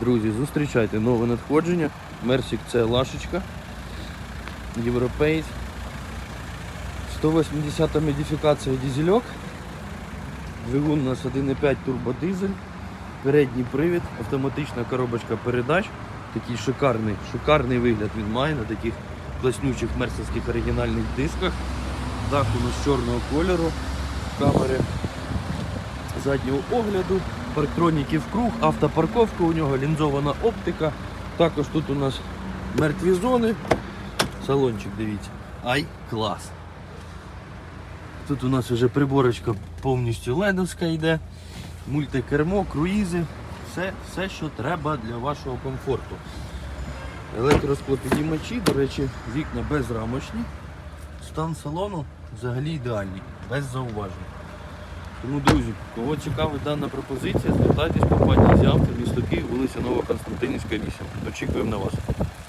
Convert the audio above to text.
Друзі, зустрічайте нове надходження. Мерсік це лашечка. Європейць. 180 модифікація дізельок. Двигун у нас 1,5 турбодизель. Передній привід, автоматична коробочка передач. Такий шикарний, шикарний вигляд він має на таких класнючих мерсівських оригінальних дисках. Дах у нас чорного кольору, камери заднього огляду, парктроніки в круг, автопарковка у нього, лінзована оптика. Також тут у нас мертві зони. Салончик, дивіться. Ай, клас. Тут у нас вже приборочка повністю ледовська йде, мультикермо, круїзи, все, все, що треба для вашого комфорту. Електросклопідіймачі, до речі, вікна безрамочні. Стан салону взагалі ідеальний, без зауважень. Тому, друзі, кого цікавить дана пропозиція, звертайтесь по пані Зявки, місто Київ, вулиця Нова Константинівська, 8. Очікуємо на вас.